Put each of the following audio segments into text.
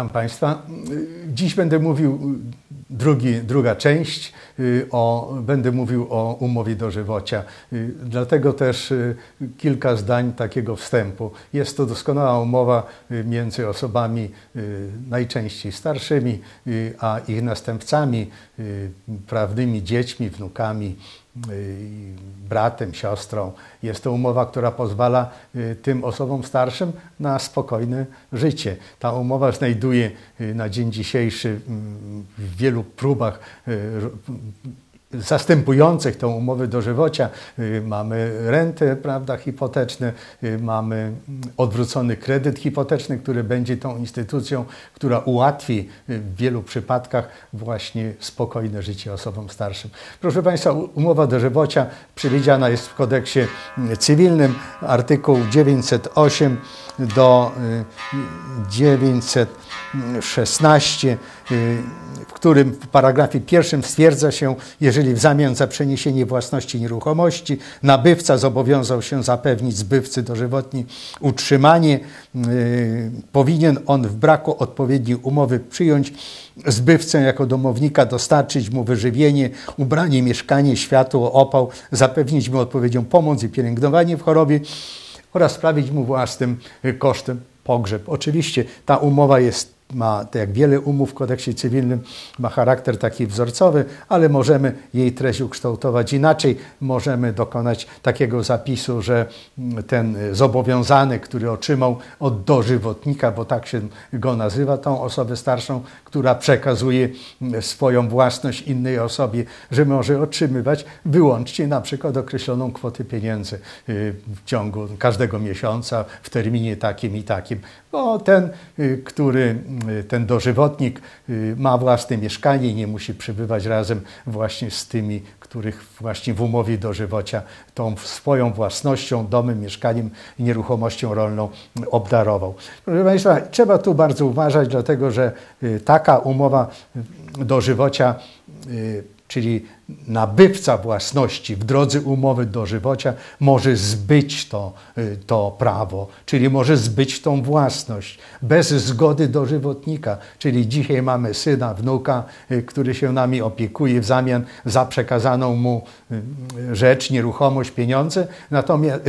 Witam Państwa. Dziś będę mówił drugi, druga część, o, będę mówił o umowie dożywocia. Dlatego też kilka zdań takiego wstępu. Jest to doskonała umowa między osobami najczęściej starszymi, a ich następcami, prawnymi dziećmi, wnukami, bratem, siostrą. Jest to umowa, która pozwala tym osobom starszym na spokojne życie. Ta umowa znajduje na dzień dzisiejszy w wielu próbach zastępujących tą umowę dożywocia mamy renty prawda, hipoteczne, mamy odwrócony kredyt hipoteczny, który będzie tą instytucją, która ułatwi w wielu przypadkach właśnie spokojne życie osobom starszym. Proszę Państwa, umowa dożywocia przewidziana jest w kodeksie cywilnym, artykuł 908 do 916 w którym w paragrafie pierwszym stwierdza się, jeżeli w zamian za przeniesienie własności nieruchomości nabywca zobowiązał się zapewnić zbywcy dożywotnie utrzymanie, yy, powinien on w braku odpowiedniej umowy przyjąć zbywcę jako domownika, dostarczyć mu wyżywienie, ubranie, mieszkanie, światło, opał, zapewnić mu odpowiednią pomoc i pielęgnowanie w chorobie oraz sprawić mu własnym kosztem pogrzeb. Oczywiście ta umowa jest ma, tak jak wiele umów w kodeksie cywilnym, ma charakter taki wzorcowy, ale możemy jej treść ukształtować inaczej. Możemy dokonać takiego zapisu, że ten zobowiązany, który otrzymał od dożywotnika, bo tak się go nazywa, tą osobę starszą, która przekazuje swoją własność innej osobie, że może otrzymywać wyłącznie na przykład określoną kwotę pieniędzy y, w ciągu każdego miesiąca w terminie takim i takim. Bo ten, y, który ten dożywotnik y, ma własne mieszkanie i nie musi przebywać razem właśnie z tymi, których właśnie w umowie dożywocia tą swoją własnością, domem, mieszkaniem i nieruchomością rolną obdarował. Proszę Państwa, trzeba tu bardzo uważać, dlatego że y, taka umowa dożywocia czyli nabywca własności w drodze umowy dożywocia może zbyć to, y, to prawo, czyli może zbyć tą własność bez zgody dożywotnika. Czyli dzisiaj mamy syna, wnuka, y, który się nami opiekuje w zamian za przekazaną mu y, rzecz, nieruchomość, pieniądze, natomiast,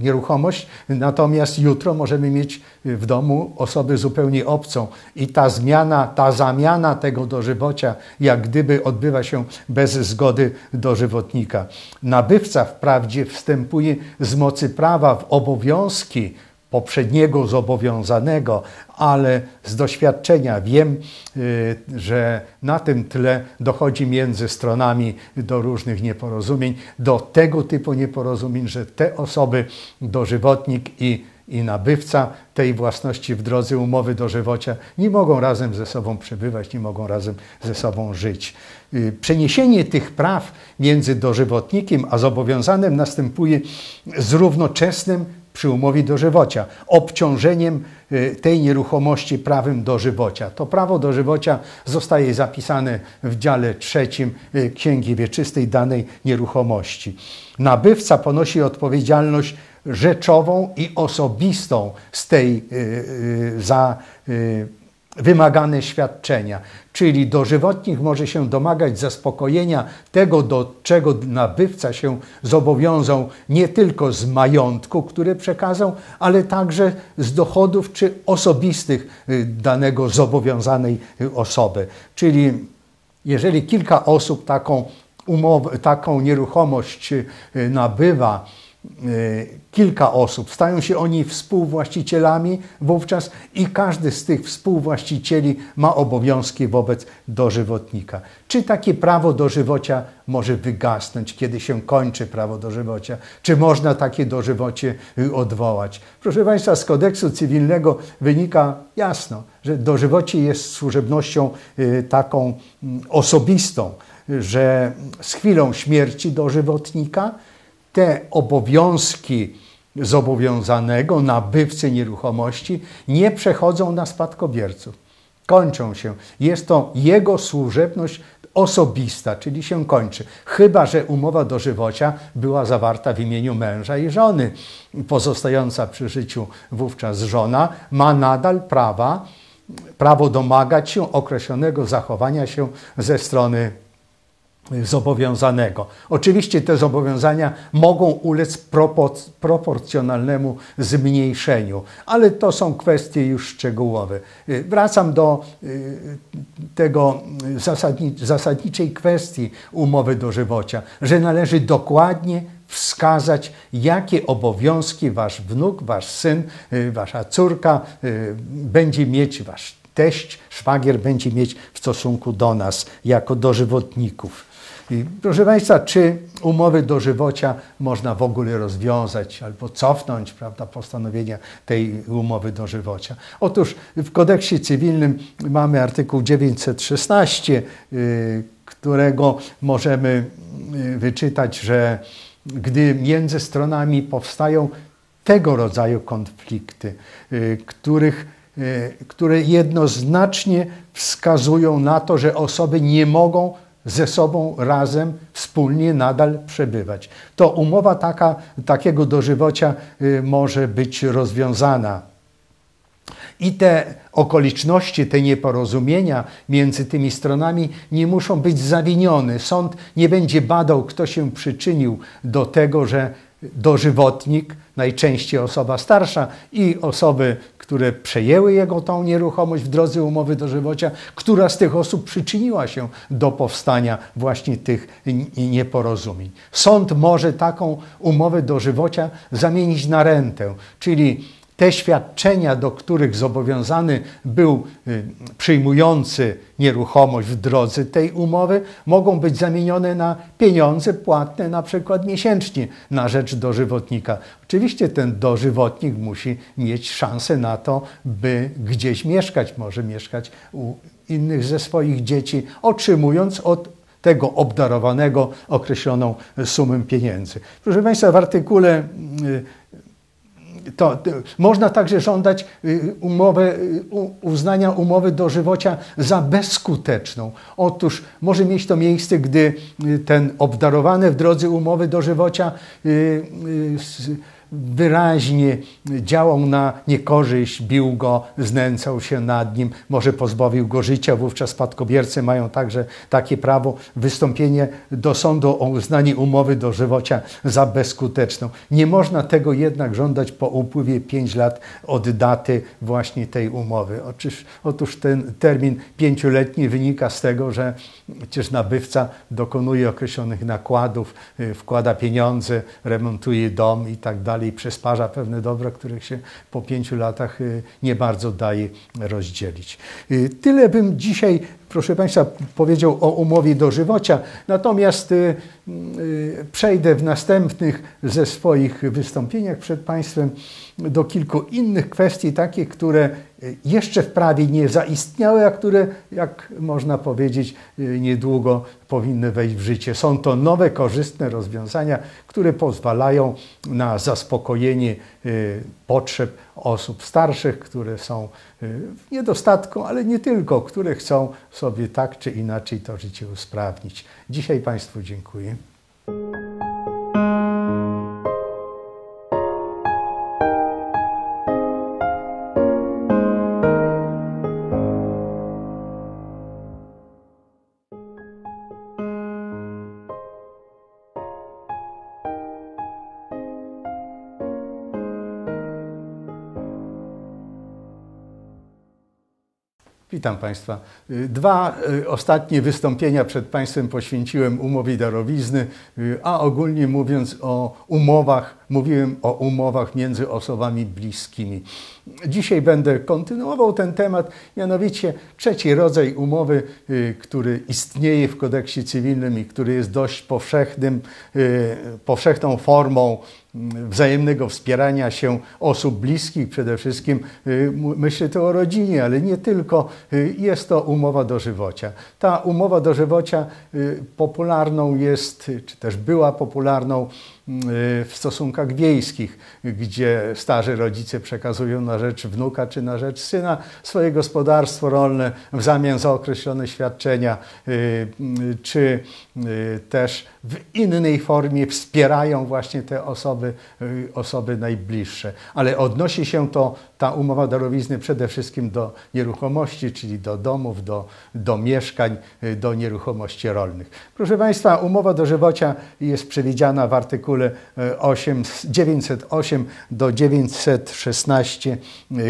nieruchomość, natomiast jutro możemy mieć w domu osobę zupełnie obcą. I ta zmiana, ta zamiana tego dożywocia jak gdyby odbywa się bez zgody dożywotnika. Nabywca wprawdzie wstępuje z mocy prawa w obowiązki poprzedniego zobowiązanego, ale z doświadczenia wiem, y, że na tym tle dochodzi między stronami do różnych nieporozumień, do tego typu nieporozumień, że te osoby, dożywotnik i i nabywca tej własności w drodze umowy dożywocia nie mogą razem ze sobą przebywać, nie mogą razem ze sobą żyć. Y, przeniesienie tych praw między dożywotnikiem a zobowiązanym następuje z równoczesnym przy umowie dożywocia, obciążeniem y, tej nieruchomości prawem dożywocia. To prawo dożywocia zostaje zapisane w dziale trzecim y, Księgi Wieczystej danej nieruchomości. Nabywca ponosi odpowiedzialność rzeczową i osobistą z tej za wymagane świadczenia. Czyli dożywotnik może się domagać zaspokojenia tego, do czego nabywca się zobowiązał nie tylko z majątku, który przekazał, ale także z dochodów czy osobistych y, danego zobowiązanej y, osoby. Czyli jeżeli kilka osób taką, umowę, taką nieruchomość y, nabywa, Y, kilka osób, stają się oni współwłaścicielami wówczas i każdy z tych współwłaścicieli ma obowiązki wobec dożywotnika. Czy takie prawo dożywocia może wygasnąć, kiedy się kończy prawo dożywocia? Czy można takie dożywocie y, odwołać? Proszę Państwa, z kodeksu cywilnego wynika jasno, że dożywocie jest służebnością y, taką mm, osobistą, że z chwilą śmierci dożywotnika te obowiązki zobowiązanego nabywcy nieruchomości nie przechodzą na spadkobierców. Kończą się. Jest to jego służebność osobista, czyli się kończy. Chyba, że umowa dożywocia była zawarta w imieniu męża i żony. Pozostająca przy życiu wówczas żona ma nadal prawa prawo domagać się określonego zachowania się ze strony zobowiązanego. Oczywiście te zobowiązania mogą ulec proporcjonalnemu zmniejszeniu, ale to są kwestie już szczegółowe. Y, wracam do y, tego zasadniczej kwestii umowy dożywocia, że należy dokładnie wskazać, jakie obowiązki wasz wnuk, wasz syn, y, wasza córka będzie mieć, wasz teść, szwagier będzie mieć w stosunku do nas jako dożywotników. I proszę Państwa, czy umowy dożywocia można w ogóle rozwiązać albo cofnąć prawda, postanowienia tej umowy dożywocia? Otóż w kodeksie cywilnym mamy artykuł 916, y, którego możemy y, wyczytać, że gdy między stronami powstają tego rodzaju konflikty, y, których które jednoznacznie wskazują na to, że osoby nie mogą ze sobą razem wspólnie nadal przebywać. To umowa taka, takiego dożywocia y, może być rozwiązana. I te okoliczności, te nieporozumienia między tymi stronami nie muszą być zawinione. Sąd nie będzie badał, kto się przyczynił do tego, że dożywotnik, najczęściej osoba starsza i osoby, które przejęły jego tą nieruchomość w drodze umowy dożywocia, która z tych osób przyczyniła się do powstania właśnie tych nieporozumień. Sąd może taką umowę dożywocia zamienić na rentę, czyli te świadczenia, do których zobowiązany był y, przyjmujący nieruchomość w drodze tej umowy, mogą być zamienione na pieniądze płatne na przykład miesięcznie na rzecz dożywotnika. Oczywiście ten dożywotnik musi mieć szansę na to, by gdzieś mieszkać, może mieszkać u innych ze swoich dzieci, otrzymując od tego obdarowanego określoną sumę pieniędzy. Proszę Państwa, w artykule y, to, to, można także żądać y, umowę, y, uznania umowy dożywocia za bezskuteczną. Otóż może mieć to miejsce, gdy y, ten obdarowany w drodze umowy dożywocia wyraźnie działał na niekorzyść, bił go, znęcał się nad nim, może pozbawił go życia. Wówczas spadkobiercy mają także takie prawo wystąpienie do sądu o uznanie umowy dożywocia za bezskuteczną. Nie można tego jednak żądać po upływie 5 lat od daty właśnie tej umowy. Otóż, otóż ten termin pięcioletni wynika z tego, że przecież nabywca dokonuje określonych nakładów, y, wkłada pieniądze, remontuje dom i tak dalej dalej przysparza pewne dobra, których się po pięciu latach y, nie bardzo daje rozdzielić. Y, tyle bym dzisiaj, proszę Państwa, powiedział o umowie dożywocia, natomiast y, przejdę w następnych ze swoich wystąpieniach przed Państwem do kilku innych kwestii, takich, które jeszcze w prawie nie zaistniały, a które, jak można powiedzieć, niedługo powinny wejść w życie. Są to nowe, korzystne rozwiązania, które pozwalają na zaspokojenie y, potrzeb osób starszych, które są y, w niedostatku, ale nie tylko, które chcą sobie tak czy inaczej to życie usprawnić. Dzisiaj Państwu dziękuję. Witam Państwa. Dwa y, ostatnie wystąpienia przed Państwem poświęciłem umowie darowizny, y, a ogólnie mówiąc o umowach, mówiłem o umowach między osobami bliskimi. Dzisiaj będę kontynuował ten temat, mianowicie trzeci rodzaj umowy, który istnieje w kodeksie cywilnym i który jest dość powszechnym, powszechną formą wzajemnego wspierania się osób bliskich, przede wszystkim y, myślę tu o rodzinie, ale nie tylko, y, jest to umowa dożywocia. Ta umowa dożywocia y, popularną jest, czy też była popularną w stosunkach wiejskich, gdzie starzy rodzice przekazują na rzecz wnuka czy na rzecz syna swoje gospodarstwo rolne w zamian za określone świadczenia, czy też w innej formie wspierają właśnie te osoby, osoby najbliższe. Ale odnosi się to, ta umowa darowizny przede wszystkim do nieruchomości, czyli do domów, do, do mieszkań, do nieruchomości rolnych. Proszę Państwa, umowa dożywocia jest przewidziana w artykule 8, 908 do 916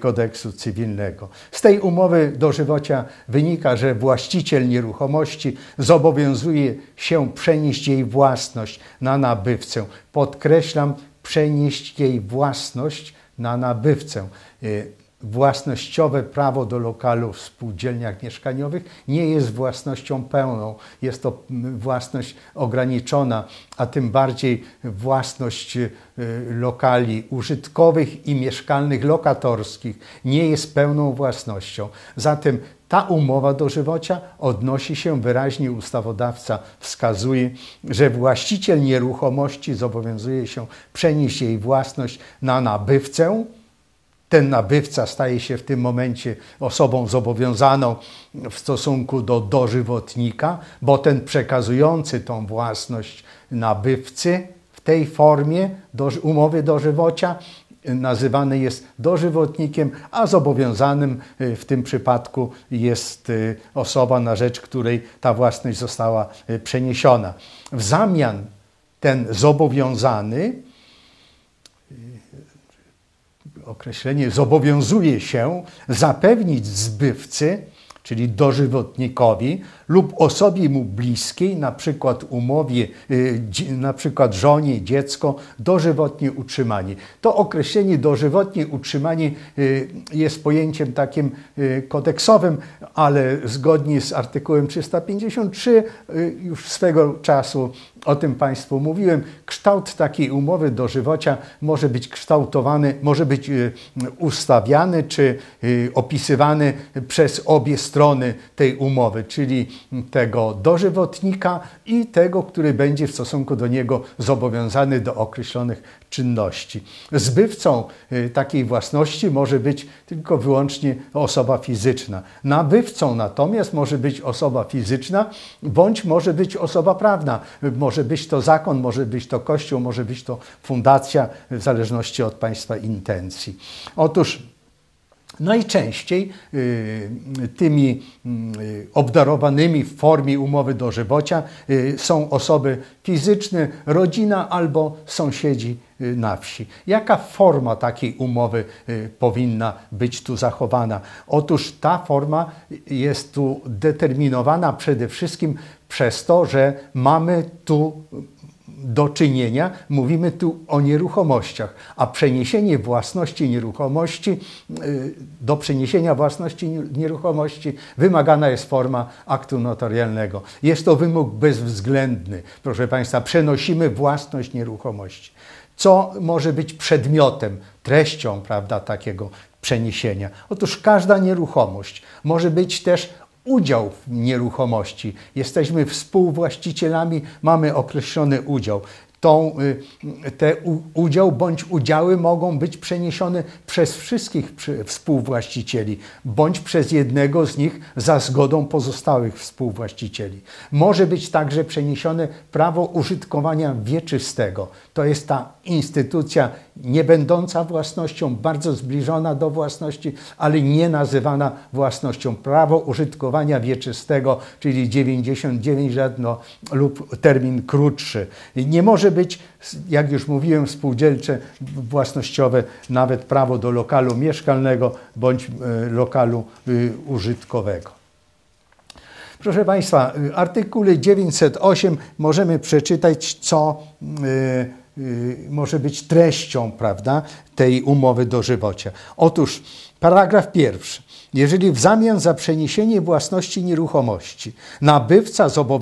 kodeksu cywilnego. Z tej umowy dożywocia wynika, że właściciel nieruchomości zobowiązuje się przenieść jej własność na nabywcę. Podkreślam, przenieść jej własność na nabywcę. Własnościowe prawo do lokalu w spółdzielniach mieszkaniowych nie jest własnością pełną. Jest to własność ograniczona, a tym bardziej własność y, lokali użytkowych i mieszkalnych lokatorskich nie jest pełną własnością. Zatem ta umowa dożywocia odnosi się wyraźnie, ustawodawca wskazuje, że właściciel nieruchomości zobowiązuje się przenieść jej własność na nabywcę, ten nabywca staje się w tym momencie osobą zobowiązaną w stosunku do dożywotnika, bo ten przekazujący tą własność nabywcy w tej formie do, umowy dożywocia nazywany jest dożywotnikiem, a zobowiązanym y, w tym przypadku jest y, osoba, na rzecz której ta własność została y, przeniesiona. W zamian ten zobowiązany określenie zobowiązuje się zapewnić zbywcy, czyli dożywotnikowi lub osobie mu bliskiej, na przykład umowie, y, na przykład żonie, dziecko, dożywotnie utrzymanie. To określenie dożywotnie utrzymanie y, jest pojęciem takim y, kodeksowym, ale zgodnie z artykułem 353 już swego czasu o tym Państwu mówiłem. Kształt takiej umowy dożywocia może być kształtowany, może być ustawiany czy opisywany przez obie strony tej umowy, czyli tego dożywotnika i tego, który będzie w stosunku do niego zobowiązany do określonych czynności. Zbywcą y, takiej własności może być tylko wyłącznie osoba fizyczna. Nabywcą natomiast może być osoba fizyczna bądź może być osoba prawna. Może być to zakon, może być to kościół, może być to fundacja, w zależności od państwa intencji. Otóż Najczęściej y, tymi y, obdarowanymi w formie umowy dożywocia y, są osoby fizyczne, rodzina albo sąsiedzi na wsi. Jaka forma takiej umowy powinna być tu zachowana? Otóż ta forma jest tu determinowana przede wszystkim przez to, że mamy tu do czynienia, mówimy tu o nieruchomościach, a przeniesienie własności nieruchomości, y, do przeniesienia własności nieruchomości wymagana jest forma aktu notarialnego. Jest to wymóg bezwzględny. Proszę Państwa, przenosimy własność nieruchomości. Co może być przedmiotem, treścią prawda, takiego przeniesienia? Otóż każda nieruchomość może być też udział w nieruchomości. Jesteśmy współwłaścicielami, mamy określony udział tą, y, te udział bądź udziały mogą być przeniesione przez wszystkich współwłaścicieli, bądź przez jednego z nich za zgodą pozostałych współwłaścicieli. Może być także przeniesione prawo użytkowania wieczystego. To jest ta instytucja nie będąca własnością, bardzo zbliżona do własności, ale nie nazywana własnością. Prawo użytkowania wieczystego, czyli 99 lat no, lub termin krótszy. Nie może być, jak już mówiłem, spółdzielcze, własnościowe, nawet prawo do lokalu mieszkalnego bądź e, lokalu y, użytkowego. Proszę Państwa, w artykule 908 możemy przeczytać, co y, y, może być treścią prawda, tej umowy dożywocia. Otóż paragraf pierwszy. Jeżeli w zamian za przeniesienie własności nieruchomości nabywca zobowiązuje